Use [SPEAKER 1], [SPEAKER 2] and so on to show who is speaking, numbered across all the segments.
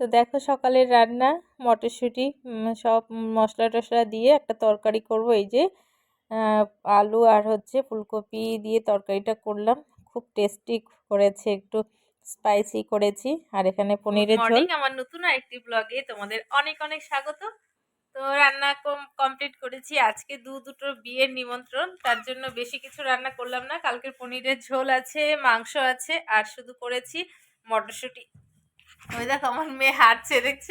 [SPEAKER 1] তো দেখো সকালের রান্না মটরশুঁটি সব মশলা টশলা দিয়ে একটা তরকারি করব। এই যে আলু আর হচ্ছে ফুলকপি দিয়ে তরকারিটা করলাম। খুব টেস্টি করেছে একটু স্পাইসি করেছি। আর এখানে পনিরের ঝোল।
[SPEAKER 2] আমার নতুন আরেকটি ব্লগে তোমাদের অনেক অনেক স্বাগত। তো রান্না কমপ্লিট করেছি। আজকে দু দুটো বিয়ের নিমন্ত্রণ তার জন্য বেশি কিছু রান্না করলাম না। কালকের পনিরের ঝোল আছে মাংস আছে আর শুধু করেছি মটরশুঁটি। ওই দেখো আমার মেয়ে হাঁটছে দেখছ?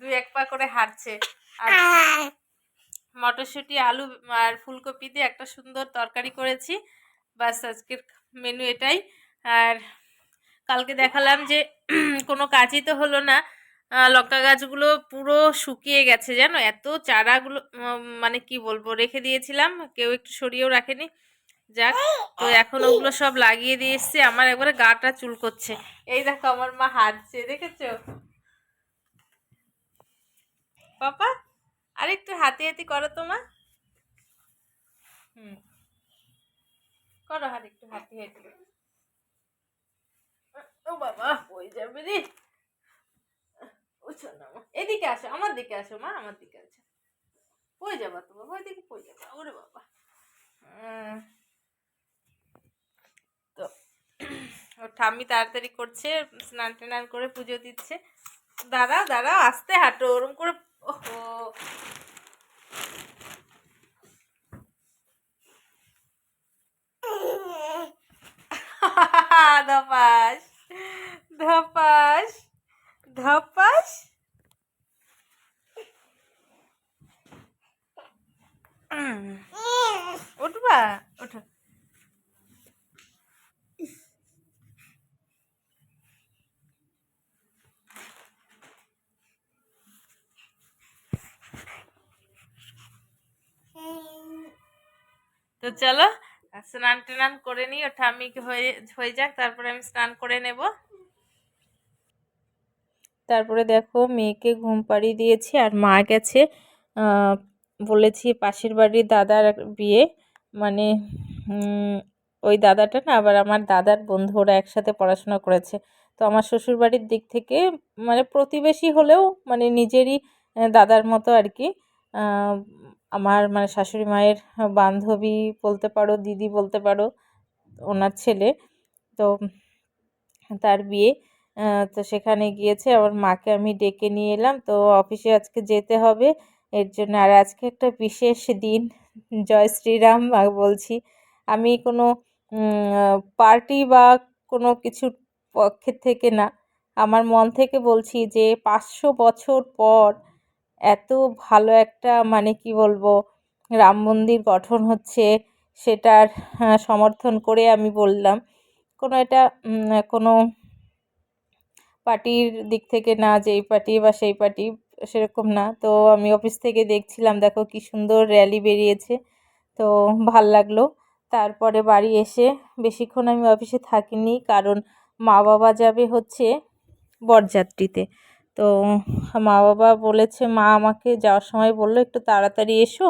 [SPEAKER 2] দুই এক পা করে হাঁটছে। আর মটরশুঁটি আলু আর ফুলকপি দিয়ে একটা সুন্দর তরকারি করেছি। বাস আজকের মেনু এটাই। আর কালকে দেখালাম যে কোনো কাজই তো হলো না। লঙ্কা গাছগুলো পুরো শুকিয়ে গেছে জানো? এত চারাগুলো মানে কি বলব রেখে দিয়েছিলাম। কেউ একটু সরিয়েও রাখেনি। যাক তো এখন ওগুলো সব লাগিয়ে দিয়ে এসছে। আমার একবারে গাটা চুল করছে। এই দেখো আমার মা হাঁটছে দেখেছ? পাপা আর একটু হাতি হাতি করো তো মা। হুম। করো হাত একটু হাতি হাতি। ও বাবা হয়ে যাবে রে। এদিকে আসো আমার দিকে আসো মা আমার দিকে আসো। পড়ে যাবা তো বাবা ওইদিকে পড়ে যাবা। ওরে বাবা। উম, তো ওর ঠাম্মি তাড়াতাড়ি করছে, স্নান টান করে পুজো দিচ্ছে। দাঁড়া দাঁড়া আস্তে হাঁটো, ওরম করে, ওহো। ধপাস ধপাস ধপাস। উঠবা ওঠো তো চলো, স্নান টান করে নিই ও ঠাম্মি হয়ে হয়ে যাক, তারপরে আমি স্নান করে নেব।
[SPEAKER 1] তারপরে দেখো, মেয়েকে ঘুম পাড়িয়ে দিয়েছি, আর মা গেছে বলেছি পাশের বাড়ির দাদার বিয়ে মানে ওই দাদাটা না, আবার আমার দাদার বন্ধু, ওরা একসাথে পড়াশোনা করেছে। তো আমার শ্বশুর বাড়ির দিক থেকে মানে প্রতিবেশী হলেও মানে নিজেরই দাদার মতো আর কি আমার মানে শাশুড়ি মায়ের বান্ধবী বলতে পারো, দিদি বলতে পারো, ওনার ছেলে, তো তার বিয়ে তো সেখানে গিয়েছে আমার মাকে আমি ডেকে নিয়ে এলাম, তো অফিসে আজকে যেতে হবে, এর জন্য আর আজকে একটা বিশেষ দিন, জয় শ্রীরাম বলছি। আমি কোনো পার্টি বা কোনো কিছুর পক্ষের থেকে না, আমার মন থেকে বলছি যে পাঁচশো বছর পর এত ভালো একটা মানে কি বলব, রাম মন্দির গঠন হচ্ছে সেটার সমর্থন করে আমি বললাম। কোনো এটা কোনো পার্টির দিক থেকে না যে এই পার্টি বা সেই পার্টি সেরকম না। তো আমি অফিস থেকে দেখছিলাম, দেখো কি সুন্দর র্যালি বেরিয়েছে। তো ভালো লাগল। তারপরে বাড়ি এসে বেশিক্ষণ আমি অফিসে থাকিনি, কারণ মা বাবা যাবে হচ্ছে বরযাত্রীতে। তো মা বাবা বলেছে, মা আমাকে যাওয়ার সময় বলল, একটু তাড়াতাড়ি এসো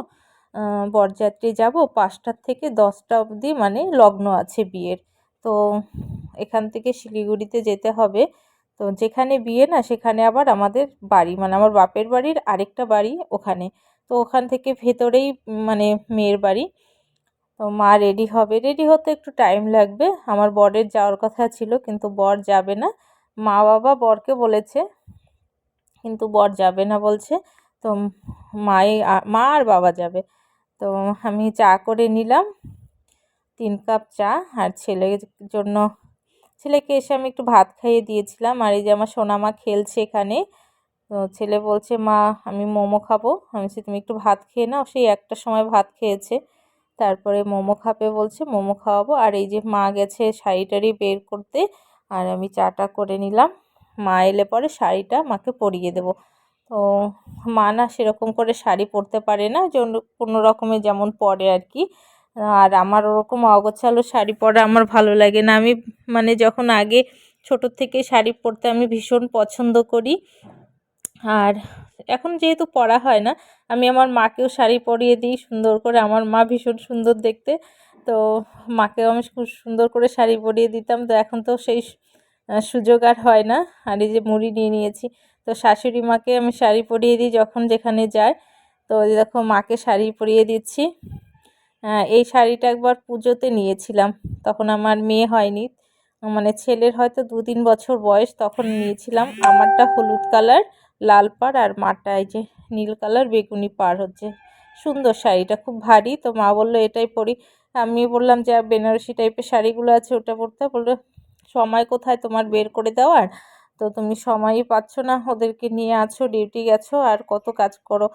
[SPEAKER 1] বরযাত্রী যাব, পাঁচটার থেকে দশটা অবধি মানে লগ্ন আছে বিয়ের। তো এখান থেকে শিলিগুড়িতে যেতে হবে। তো যেখানে বিয়ে না, সেখানে আবার আমাদের বাড়ি মানে আমার বাপের বাড়ির আরেকটা বাড়ি ওখানে। তো ওখান থেকে ভেতরেই মানে মেয়ের বাড়ি। তো মা রেডি হবে। রেডি হতে একটু টাইম লাগবে। আমার বরের যাওয়ার কথা ছিল, কিন্তু বর যাবে না। মা বাবা বরকে বলেছে কিন্তু বর যাবে না বলছে। তো মাই মা আর বাবা যাবে। তো আমি চা করে নিলাম, তিন কাপ চা আর ছেলের জন্য, ছেলেকে এসে আমি একটু ভাত খাইয়ে দিয়েছিলাম। আর এই যে আমার সোনামা খেলছে এখানে, তো ছেলে বলছে, মা, আমি মোমো খাব। আমি বলছি, তুমি একটু ভাত খেয়ে নাও। সেই একটা সময় ভাত খেয়েছে। তারপরে মোমো খাবে বলছে, মোমো খাওয়াবো। আর এই যে মা গেছে শাড়ি বের করতে, আর আমি চাটা করে নিলাম। মা এলে পরে শাড়িটা মাকে পরিয়ে দেবো। তো মা না সেরকম করে শাড়ি পরতে পারে না কোনো রকমের যেমন পরে আর কি। আর আমার ওরকম অগোছালো শাড়ি পরা আমার ভালো লাগে না। আমি মানে যখন আগে ছোটোর থেকে শাড়ি পরতে আমি ভীষণ পছন্দ করি, আর এখন যেহেতু পরা হয় না, আমি আমার মাকেও শাড়ি পরিয়ে দিই সুন্দর করে। আমার মা ভীষণ সুন্দর দেখতে, তো মাকেও আমি খুব সুন্দর করে শাড়ি পরিয়ে দিতাম। তো এখন তো সেই সুযোগ আর হয় না। আর এই যে মুড়ি নিয়ে নিয়েছি। তো শাশুড়ি মাকে আমি শাড়ি পরিয়ে দিই যখন যেখানে যাই তো দেখো মাকে শাড়ি পরিয়ে দিচ্ছি। এই শাড়িটা একবার পুজোতে নিয়েছিলাম। তখন আমার মেয়ে হয়নি। মানে ছেলের হয়তো দু তিন বছর বয়স তখন নিয়েছিলাম। আমারটা হলুদ কালার, লাল পাড় আর মারটা এই যে নীল কালার, বেগুনি পাড় হচ্ছে। সুন্দর শাড়িটা, খুব ভারী। তো মা বলল, এটাই পরি। আমি বললাম যে বেনারসি টাইপের শাড়িগুলো আছে, ওটা পরতে বলল সময় কোথায় তোমার বের করে দেওয়ার? তো তুমি সময়ই পাচ্ছ না, ওদেরকে নিয়ে আছো, ডিউটি গেছো, আর কত কাজ করো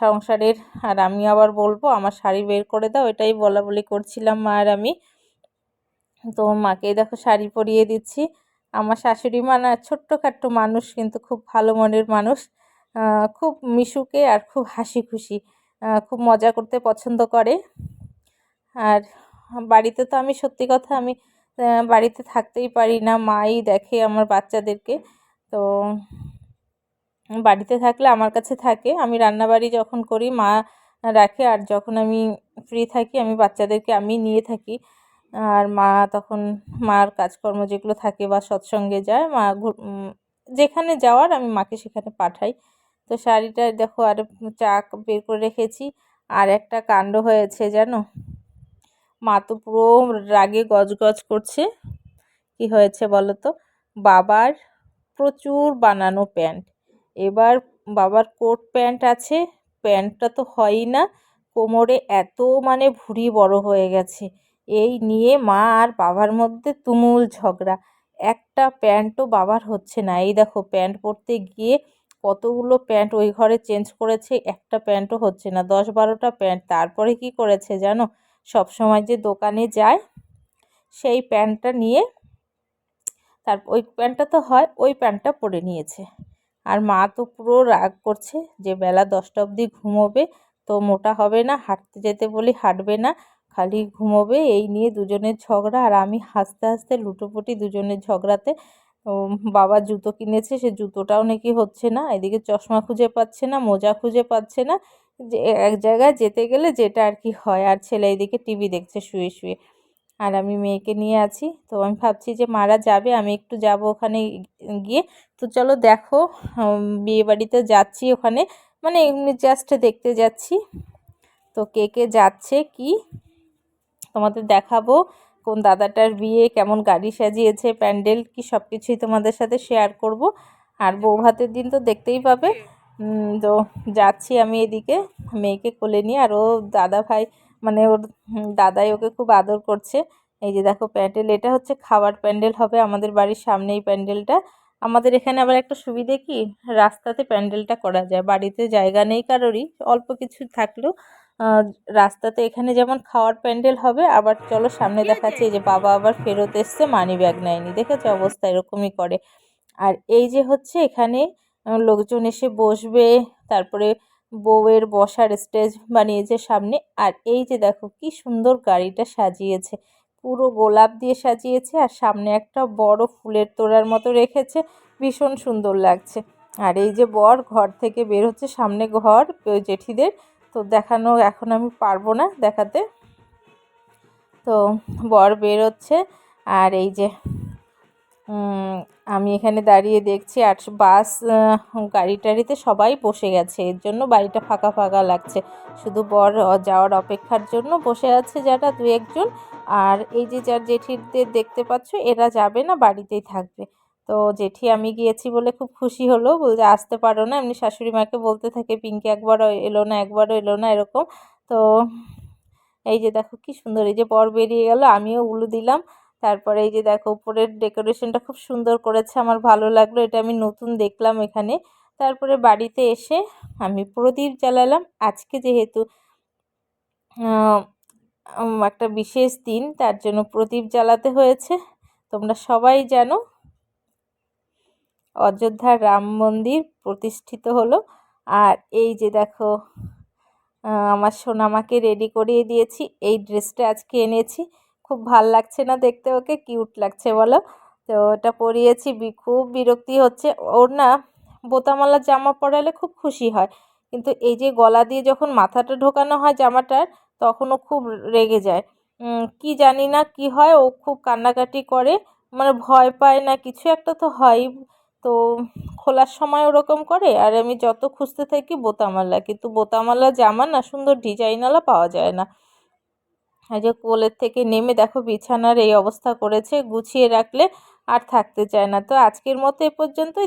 [SPEAKER 1] সংসারের। আর আমি আবার বলব, আমার শাড়ি বের করে দাও, এটাই বলা বলি করছিলাম মা আর আমি। তো মাকে দেখো শাড়ি পরিয়ে দিচ্ছি। আমার শাশুড়ি মা না ছোট্টখাট্ট মানুষ, কিন্তু খুব ভালো মনের মানুষ। খুব মিশুকে আর খুব হাসি খুশি। খুব মজা করতে পছন্দ করে। আর বাড়িতে তো আমি সত্যি কথা আমি বাড়িতে থাকতেই পারি না। মাই দেখে আমার বাচ্চাদেরকে। তো বাড়িতে থাকলে আমার কাছে থাকে। আমি রান্নাবাড়ি যখন করি, মা রাখে। আর যখন আমি ফ্রি থাকি, আমি বাচ্চাদেরকে আমি নিয়ে থাকি। আর মা তখন, মার কাজকর্ম যেগুলো থাকে বা সৎসঙ্গে যায়, মা যেখানে যাওয়ার আমি মাকে সেখানে পাঠাই। তো শাড়িটা দেখো, আর চাক বের করে রেখেছি। আর একটা কাণ্ড হয়েছে, জানো? মা তো পুরো রাগে গজগজ করছে। কি হয়েছে বলো তো? বাবার প্রচুর বানানো প্যান্ট। এবার বাবার কোট প্যান্ট আছে, প্যান্টটা তো হয়ই না। কোমরে এত মানে ভুঁড়ি বড় হয়ে গেছে। এই নিয়ে মা আর বাবার মধ্যে তুমুল ঝগড়া। একটা প্যান্টও বাবার হচ্ছে না। এই দেখো, প্যান্ট পরতে গিয়ে কতগুলো প্যান্ট ওই ঘরে চেঞ্জ করেছে, একটা প্যান্টও হচ্ছে না। দশ বারোটা প্যান্ট। তারপরে কি করেছে জানো? সব সময় যে দোকানে যায় সেই প্যান্টটা নিয়ে, তার ওই প্যান্টটা তো হয়, ওই প্যান্টটা পরে নিয়েছে। আর মা তো পুরো রাগ করছে যে বেলা দশটা অবধি ঘুমোবে, তো মোটা হবে না, হাঁটতে যেতে বলি হাঁটবে না, খালি ঘুমোবে, এই নিয়ে দুজনের ঝগড়া। আর আমি হাসতে হাসতে লুটোপুটি দুজনের ঝগড়াতে বাবা জুতো কিনেছে, সে জুতোটাও নাকি হচ্ছে না, এদিকে চশমা খুঁজে পাচ্ছে না, মোজা খুঁজে পাচ্ছে না যে, এক জায়গায় যেতে গেলে যেটা আর কি হয়। আর ছেলে এদিকে টিভি দেখছে, শুয়ে শুয়ে। আর আমি মেয়েকে নিয়ে আছি। তো আমি ভাবছি যে, মারা যাবে, আমি একটু যাব ওখানে গিয়ে। তো চলো দেখো বিয়ে বাড়িতে যাচ্ছি ওখানে। মানে এমনি জাস্ট দেখতে যাচ্ছি। তো কে কে যাচ্ছে, কি? তোমাদের দেখাবো। কোন দাদাটার বিয়ে, কেমন গাড়ি সাজিয়েছে, প্যান্ডেল, কি সব কিছুই তোমাদের সাথে শেয়ার করব। আর বউ ভাতের দিন তো দেখতেই পাবে। তো যাচ্ছি আমি এদিকে মেয়েকে কোলে নিয়ে আর ও দাদা ভাই মানে ওর দাদাই ওকে খুব আদর করছে। এই যে দেখো প্যান্ডেল, এটা হচ্ছে খাবার প্যান্ডেল হবে আমাদের বাড়ির সামনেই প্যান্ডেলটা। আমাদের এখানে আবার একটা সুবিধে কি, রাস্তাতে প্যান্ডেলটা করা যায়। বাড়িতে জায়গা নেই কারোরই, অল্প কিছু থাকলেও রাস্তাতে এখানে যেমন খাওয়ার প্যান্ডেল হবে, আবার চলো সামনে দেখাচ্ছে এই যে বাবা আবার ফেরত এসছে মানি ব্যাগ নেয়নি। দেখেছ অবস্থা এরকমই করে। আর এই যে হচ্ছে এখানে লোকজন এসে বসবে, তারপরে বউয়ের বসার স্টেজ বানিয়েছে সামনে। আর এই যে দেখো, কি সুন্দর গাড়িটা সাজিয়েছে। পুরো গোলাপ দিয়ে সাজিয়েছে আর সামনে একটা বড় ফুলের তোড়ার মতো রেখেছে। ভীষণ সুন্দর লাগছে। আর এই যে বর ঘর থেকে বের হচ্ছে, সামনে ঘর জেঠিদের। তো দেখানো এখন আমি পারব না দেখাতে। তো বর বেরোচ্ছে। আর এই যে আমি এখানে দাঁড়িয়ে দেখছি আর বাস গাড়ি টাড়িতে সবাই বসে গেছে। এর জন্য বাড়িটা ফাঁকা ফাঁকা লাগছে। শুধু বর যাওয়ার অপেক্ষার জন্য বসে আছে যারা দু একজন। আর এই যে যার জেঠিদের দেখতে পাচ্ছ, এরা যাবে না, বাড়িতেই থাকবে। তো জেঠি, আমি গিয়েছি বলে খুব খুশি হলো। বলতে আসতে পারো না। এমনি শাশুড়ি মাকে বলতে থাকে, পিঙ্কি একবারও এলো না, একবারও এলো না, এরকম। তো এই যে দেখো কি সুন্দর, এই যে বর বেরিয়ে গেল, আমিও উলু দিলাম। তারপরে এই যে দেখো, উপরের ডেকোরেশনটা খুব সুন্দর করেছে, আমার ভালো লাগল, এটা আমি নতুন দেখলাম এখানে। তারপরে বাড়িতে এসে আমি প্রদীপ জ্বালালাম। আজকে যেহেতু একটা বিশেষ দিন, তার জন্য প্রদীপ জ্বালাতে হয়েছে। তোমরা সবাই জানো অযোধ্যার রাম মন্দির প্রতিষ্ঠিত হলো। আর এই যে দেখো আমার সোনামাকে রেডি করিয়ে দিয়েছি, এই ড্রেসটা আজকে এনেছি। খুব ভালো লাগছে না দেখতে ওকে, কিউট লাগছে বলো। তো ওটা পরিয়েছি খুব বিরক্তি হচ্ছে। ওর না বোতামালা, জামা পরালে খুব খুশি হয়। কিন্তু এই যে গলা দিয়ে যখন মাথাটা ঢোকানো হয় জামাটার তখন ও খুব রেগে যায়। কি জানি না কি হয়, ও খুব কান্নাকাটি করে। মানে ভয় পায় না, কিছু একটা তো হয়। তো খোলার সময় ওরকম করে, আর আমি যত খুঁজতে থাকি বোতামালা। কিন্তু বোতামওয়ালা জামা না সুন্দর ডিজাইনওয়ালা পাওয়া যায় না। এই যে কোলের থেকে নেমে দেখো বিছানার এই অবস্থা করেছে, গুছিয়ে রাখলে আর থাকতে চায় না। তো আজকের মতো এ পর্যন্তই।